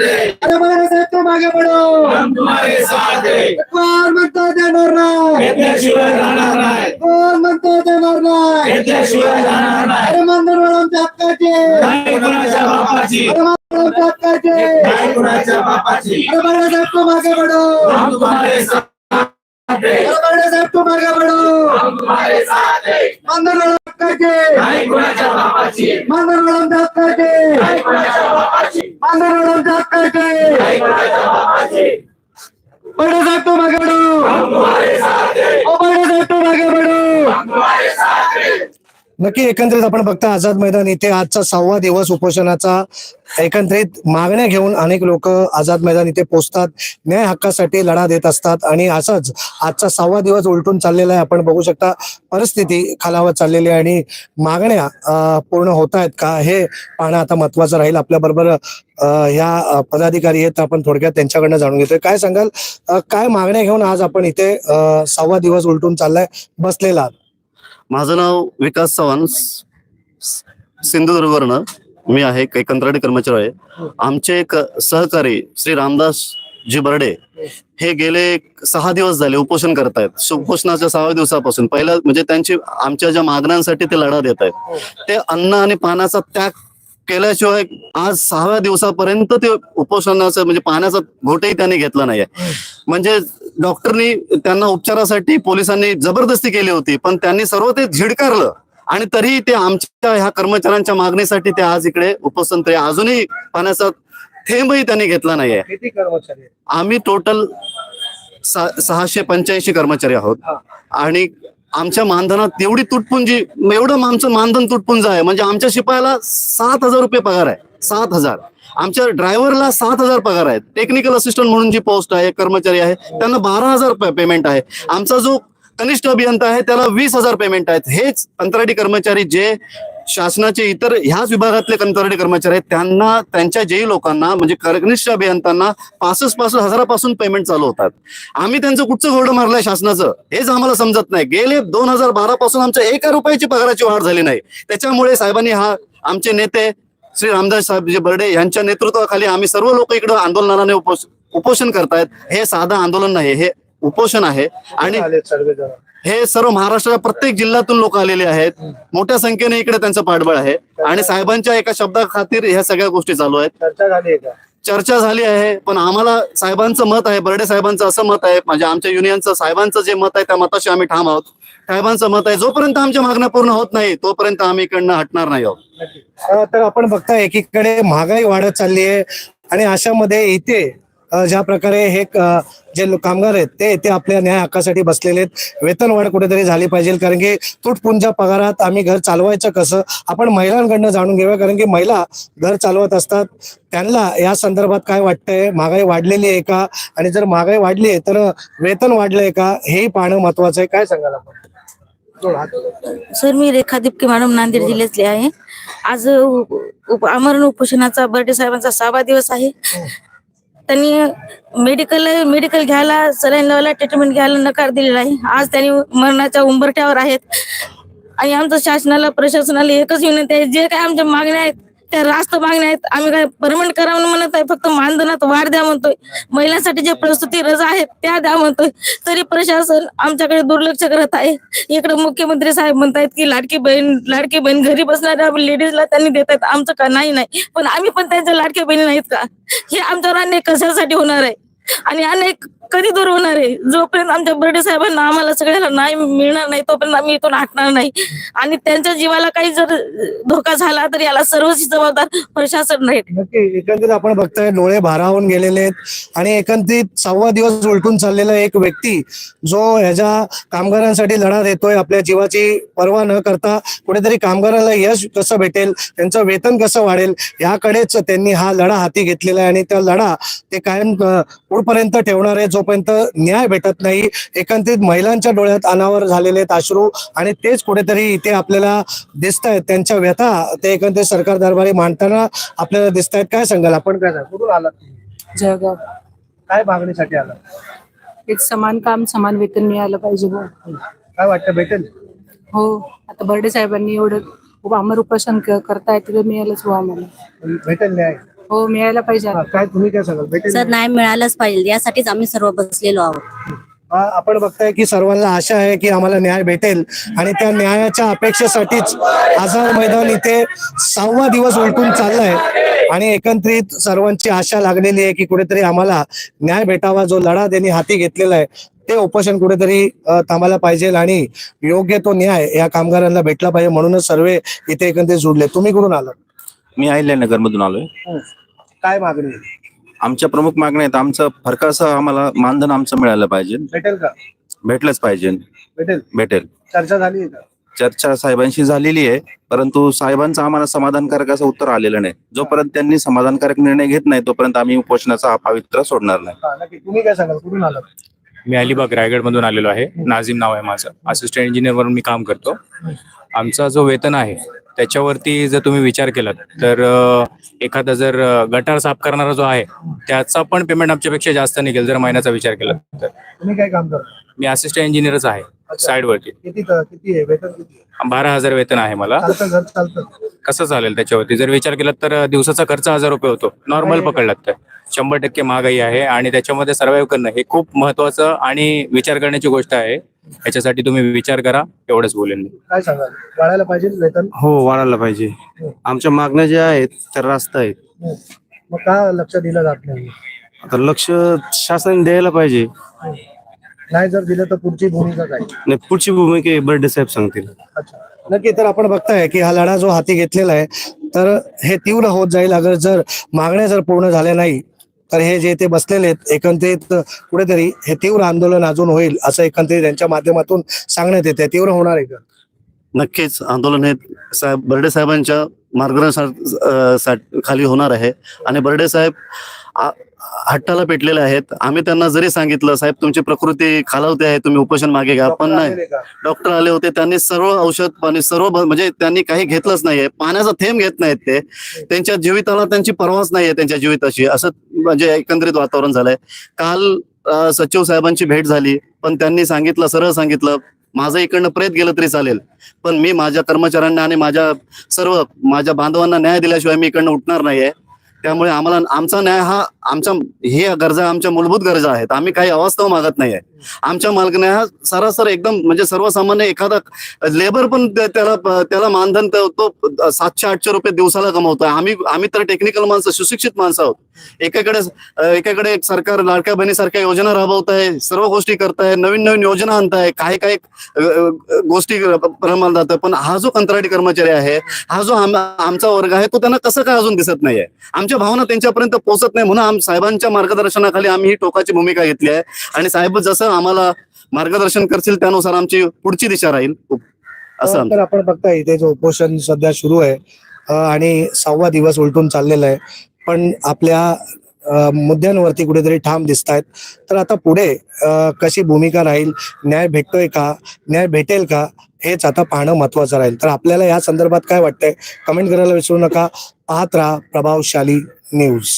हैं अरे बाळासाहेब तुम आगे बढ़ो हम तुम्हारे साथ हैं कोण म्हणतो देणार नाही घेतल्याशिवाय राहणार नाही कोण म्हणतो देणार नाही घेतल्याशिवाय राहणार नाही अरे मंदिर आमच्या हक्काचे नाही बापाची अरे मंदिर आमच्या हक्काचे नाही बापाची अरे तुम आगे बढ़ो हम तुम्हारे साथ हैं अरे बाळासाहेब तुम आगे बढ़ो हम तुम्हारे साथ हैं मंदिर हक्काचे नाही कुणाच्या बापाची मंदिर आमच्या हक्काचे नाही कुणाच्या बापाची मंदिर आमच्या हक्काचे नाही कुणाच्या बापाची बाळासाहेब तुम आगे बढ़ो हम तुम्हारे साथ हैं ओ बाळासाहेब तुम आगे बढ़ो हम तुम्हारे साथ हैं नक्की एकंदरीत आपण बघता आझाद मैदान इथे आजचा सहावा दिवस उपोषणाचा एकंदरीत मागण्या घेऊन अनेक लोक आझाद मैदान इथे पोहोचतात न्याय हक्कासाठी लढा देत असतात आणि असाच आजचा सहावा दिवस उलटून चाललेला आहे. आपण बघू शकता परिस्थिती खालावत चाललेली आहे आणि मागण्या पूर्ण होत आहेत का हे पाहणं आता महत्वाचं राहील. आपल्या बरोबर ह्या पदाधिकारी आहेत आपण थोडक्यात त्यांच्याकडनं जाणून घेतोय. काय सांगाल? काय मागण्या घेऊन आज आपण इथे सहावा दिवस उलटून चाललाय बसलेला आहात? माझं नाव विकास चव्हाण. सिंधुदुर्गवरनं मी आहे एक कंत्राटी कर्मचारी आहे. आमचे एक सहकारी श्री रामदास जी बर्डे हे गेले एक सहा दिवस झाले उपोषण करतायत. आहेत उपोषणाच्या सहा दिवसापासून. पहिल्या म्हणजे त्यांची आमच्या ज्या मागण्यांसाठी ते लढा देत आहेत. ते अन्न आणि पाण्याचा त्याग केल्याशिवाय आज सहाव्या दिवसापर्यंत ते उपोषणाचं म्हणजे पाण्याचा घोटही त्यांनी घेतला नाहीये. म्हणजे डॉक्टरनी त्यांना उपचारासाठी पोलिसांनी जबरदस्ती केली होती पण त्यांनी सर्व ते झिडकारलं. आणि तरी ते आमच्या ह्या कर्मचाऱ्यांच्या मागणीसाठी ते आज इकडे उपोषण ते अजूनही पाण्याचा थेंबही त्यांनी घेतला नाहीये? आम्ही टोटल सहाशे पंच्याऐंशी कर्मचारी आहोत. आणि आमच्या मानधनात एवढी तुटपुंजी एवढं आमचं मानधन तुटपुंज आहे. म्हणजे आमच्या शिपायाला सात हजार रुपये पगार आहे. सात हजार. आमच्या ड्रायव्हरला सात हजार पगार आहे टेक्निकल असिस्टंट म्हणून जी पोस्ट आहे कर्मचारी आहे त्यांना बारा हजार पेमेंट आहे. आमचा जो कनिष्ठ अभियंता आहे त्याला वीस हजार पेमेंट आहेत. हेच अंतराटी कर्मचारी जे शासनाचे इतर ह्याच विभागातले कंत्राटी कर्मचारी आहेत त्यांना त्यांच्या जेही लोकांना म्हणजे कनिष्ठ अभियंत्यांना पासष्ट पासष्ट हजारापासून पेमेंट चालू होतात. आम्ही त्यांचं कुठचं घोडं मारलंय शासनाचं हेच आम्हाला समजत नाही. गेले दोन हजार बारा पासून आमच्या एका रुपयाची पगाराची वाढ झाली नाही. त्याच्यामुळे साहेबांनी हा आमचे नेते श्री रामदास साहेब जे बर्डे यांच्या नेतृत्वाखाली आम्ही सर्व लोक इकडे आंदोलनाने उपोष उपोषण करतायत. हे साधं आंदोलन नाही हे उपोषण आहे. आणि हे सर्व महाराष्ट्राच्या प्रत्येक जिल्ह्यातून लोक आलेले आहेत. मोठ्या संख्येने इकडे त्यांचं पाठबळ आहे. आणि साहेबांच्या एका शब्दा खातीर ह्या सगळ्या गोष्टी चालू आहेत. चर्चा झाली आहे का? चर्चा झाली आहे पण आम्हाला साहेबांचं मत आहे बर्डे साहेबांचं असं मत आहे. म्हणजे आमच्या युनियनचं साहेबांचं जे मत आहे त्या मताशी आम्ही ठाम आहोत. साहेबांचं मत आहे जोपर्यंत आमच्या मागण्या पूर्ण होत नाही तोपर्यंत आम्ही इकडनं हटणार नाही आहोत. अ, तर आपण बघता एकीकडे महागाई वाढत चालली आहे आणि अशामध्ये इथे अ, ज्या प्रकारे हे क- जे लो- कामगार आहेत ते इथे आपल्या न्याय हक्कासाठी बसलेले आहेत. वेतन वाढ कुठेतरी झाली पाहिजे कारण की तुटपुंजा पगारात आम्ही घर चालवायचं कसं आपण महिलांकडनं जाणून घेऊया कारण की महिला घर चालवत असतात. त्यांना या संदर्भात काय वाटतंय? महागाई वाढलेली आहे का? आणि जर महागाई वाढली आहे तर वेतन वाढलंय का? हेही पाहणं महत्वाचं आहे. काय सांगाल आपण? सर मी रेखा दिपके मॅडम नांदेड जिल्ह्यातली आहे. आज उप आमरण उपोषणाचा बर्डे साहेबांचा सहावा दिवस आहे. त्यांनी मेडिकल मेडिकल घ्यायला सलाईन लावायला ट्रीटमेंट घ्यायला नकार दिलेला आहे. आज त्यांनी मरणाच्या उंबरठ्यावर आहेत. आणि आमचं शासनाला प्रशासनाला एकच विनंती आहे. जे काय आमच्या मागण्या आहेत त्या रास्त मागण्या आहेत. आम्ही काय परमनंट करावं म्हणत आहे फक्त मानधनात वाढ द्या म्हणतोय. महिलांसाठी जे प्रस्तुती रजा आहेत त्या द्या म्हणतोय. तरी प्रशासन आमच्याकडे दुर्लक्ष करत आहे. इकडे मुख्यमंत्री साहेब म्हणतायत की लाडकी बहीण लाडकी बहीण घरी बसणाऱ्या लेडीजला त्यांनी देत आहेत. आमचं का नाही नाही. पण आम्ही पण त्यांच्या लाडक्या बहिणी नाहीत का? हे आमच्यावर अन्याय कशासाठी होणार आहे? आणि अनेक कधी दूर होणार आहे? जोपर्यंत आमच्या बर्डे साहेबांना आम्हाला सगळ्याला नाही मिळणार नाही तोपर्यंत आम्ही इथून हटणार नाही. आणि त्यांच्या जीवाला काही जर धोका झाला तर याला सर्वच जबाबदार प्रशासन राहील. नक्की एकंदरीत आपण बघतोय डोळे भारावून गेलेले आहेत. आणि एकंदरीत सव्वा दिवस उलटून चाललेला एक व्यक्ती जो ह्याच्या कामगारांसाठी लढा देतोय आपल्या जीवाची पर्वा न करता कुठेतरी कामगाराला यश कसं भेटेल त्यांचं वेतन कसं वाढेल याकडेच त्यांनी हा लढा हाती घेतलेला आहे. आणि त्या लढा ते कायम अं, पुढपर्यंत ठेवणार आहे. जोपर्यंत न्याय भेटत नाही एकंदरीत महिलांच्या डोळ्यात अनावर झालेले आहेत अश्रू आणि तेच कुठेतरी इथे आपल्याला दिसत आहेत त्यांच्या व्यथा ते एकंदरीत सरकार दरबारी मांडताना आपल्याला दिसत आहेत काय सांगाल? आपण काय? कुठून आलात? जळगाव. काय मागणीसाठी आला एक समान काम समान वेतन मिळालं पाहिजे. काय वाटतं? भेटेल? हो. आता बर्डे साहेबांनी एवढं खूप अमर उपोषण क- करतायत मिळालंच बुवा आम्हाला. भेटेल न्याय? हो मिळायला पाहिजे हा, काय तुम्ही काय सांगाल? भेटेल सर नाही मिळालंच पाहिजे. यासाठीच आम्ही सर्व बसलेलो आहोत. हा, आपण बघताय की सर्वांना आशा आहे की आम्हाला न्याय भेटेल आणि त्या न्यायाच्या अपेक्षेसाठीच आझाद मैदान इथे सहावा दिवस उलटून चाललाय. आणि एकत्रित सर्वांची आशा लागलेली आहे की कुठेतरी आम्हाला न्याय भेटावा जो लढा त्यांनी हाती घेतलेला आहे ते उपोषण कुठेतरी अ, थांबायला पाहिजे आणि योग्य तो न्याय या कामगारांना भेटला पाहिजे म्हणूनच सर्व इथे एकत्रित जुडले तुम्ही कुठून आलात? मी अहिल्यानगर मधून आलोय काय मागणी? आहे? आमच्या प्रमुख मागण्या आहेत. आमचं फरकाचं आम्हाला मानधन आमचं मिळालं पाहिजे. भेटेल का? भेटलंच पाहिजे. भेटेल. भेटेल. चर्चा झाली आहे का? चर्चा साहेबांशी झालेली आहे. परंतु साहेबांचं आम्हाला समाधानकारक असं उत्तर आलेलं नाही. जोपर्यंत त्यांनी समाधानकारक निर्णय घेत नाही तोपर्यंत आम्ही उपोषणाचा हा पवित्र सोडणार नाही. हा, नक्की. तुम्ही काय सांगाल? कुठून आलात? मी अलिबाग रायगड मधून आलेलो आहे. नाझीम नाव आहे माझं. असिस्टंट इंजिनियर म्हणून मी काम करतो. आमचा जो वेतन आहे त्याच्यावरती जर तुम्ही विचार केलात तर एखादा जर गटार साफ करणारा जो आहे त्याचा पण पेमेंट आमच्यापेक्षा जास्त निघेल जर महिन्याचा विचार केला तर. तुम्ही काय काम करता? मी असिस्टंट इंजिनियरच आहे साइड वरती. किती किती आहे? वेतन किती आहे? बारा हजार वेतन आहे मला. चालतं घर चालतं. कसं चालेल त्याच्यावरती? जर विचार केला तर दिवसाचा खर्च हजार रुपये होतो. नॉर्मल पकडलात तर. शंभर टक्के महागाई आहे आणि त्याच्यामध्ये सर्व्हाइव्ह करणं हे खूप महत्वाचं आणि विचार करण्याची गोष्ट आहे. याच्यासाठी तुम्ही विचार करा एवढंच बोलेन मी. काय सांगाल? वाढायला पाहिजे वेतन? हो वाढायला पाहिजे. आमच्या मागण्या ज्या आहेत त्या रास्त आहेत. मग का लक्ष दिलं जात नाही? आता लक्ष शासनाने द्यायला पाहिजे. नाही जर दिलं तर पुढची भूमिका काय? आणि पुढची भूमिका बर्डे साहेब सांगतील. अच्छा. नक्की तर आपण बघताय की हा लढा जो हाती घेतलेला आहे तर हे तीव्र होत जाईल अगर जर मागण्या जर पूर्ण झाल्या नाही तर हे जे ते बसलेले आहेत एकंदरीत कुठेतरी हे तीव्र आंदोलन अजून होईल असं एकंदरीत त्यांच्या माध्यमातून सांगण्यात येते. तीव्र होणार आहे का? नक्कीच आंदोलन हे साहेब बर्डे साहेबांच्या मार्गदर्शना खाली होणार आहे. आणि बर्डे साहेब आ- हट्टाला पेटलेले आहेत. आम्ही त्यांना जरी सांगितलं साहेब तुमची प्रकृती खालावते आहे तुम्ही उपोषण मागे घ्या. पण नाही? डॉक्टर आले होते त्यांनी सर्व औषध पाणी सर्व म्हणजे त्यांनी काही घेतलंच नाहीये. पाण्याचा थेंब घेत नाहीत ते. त्यांच्या जीविताला त्यांची परवाच नाहीये त्यांच्या जीविताशी. असं म्हणजे एकंदरीत वातावरण झालंय. काल सचिव साहेबांची भेट झाली पण त्यांनी सांगितलं सरळ सांगितलं माझं इकडनं प्रेत गेलं तरी चालेल. पण मी माझ्या कर्मचाऱ्यांना आणि माझ्या सर्व माझ्या बांधवांना न्याय दिल्याशिवाय मी इकडनं उठणार नाहीये. त्यामुळे आम्हाला आमचा न्याय हा आमच्या हे गरजा आमच्या मूलभूत गरजा आहेत. आम्ही काही अवास्तव मागत नाही आहे आमच्या मागण्या हा सरासर एकदम म्हणजे सर्वसामान्य एखादा लेबर पण त्याला त्याला मानधन तो तो सातशे आठशे रुपये दिवसाला कमवतोय आम्ही आम्ही तर टेक्निकल माणसं सुशिक्षित माणसं आहोत. एकाकडे अं, एकाकडे एक सरकार लाडक्या बहिणीसारख्या योजना राबवत आहे सर्व गोष्टी करताय नवीन नवीन योजना आणताय काही काही गोष्टी प्रमाण जातं. पण हा जो कंत्राटी कर्मचारी आहे हा जो आमचा वर्ग आहे तो त्यांना कसं काय अजून दिसत नाहीये? आमच्या भावना त्यांच्यापर्यंत पोहोचत नाही म्हणून साहेबांच्या मार्गदर्शनाखाली आम्ही ही टोकाची भूमिका घेतली आहे. आणि साहेब जसं आम्हाला मार्गदर्शन करतील त्यानुसार आमची पुढची दिशा राहील. असं. तर आपण बघताय इथे जो उपोषण सध्या सुरू आहे आणि सहावा दिवस उलटून चाललेला आहे. पण आपल्या मुद्द्यांवरती कुठेतरी ठाम दिसत आहेत तर आता पुढे कशी भूमिका राहील न्याय भेटतोय का न्याय भेटेल का हेच आता पाहणं महत्वाचं राहील. तर आपल्याला या संदर्भात काय वाटतंय कमेंट करायला विसरू नका. पाहत राहा प्रभावशाली न्यूज.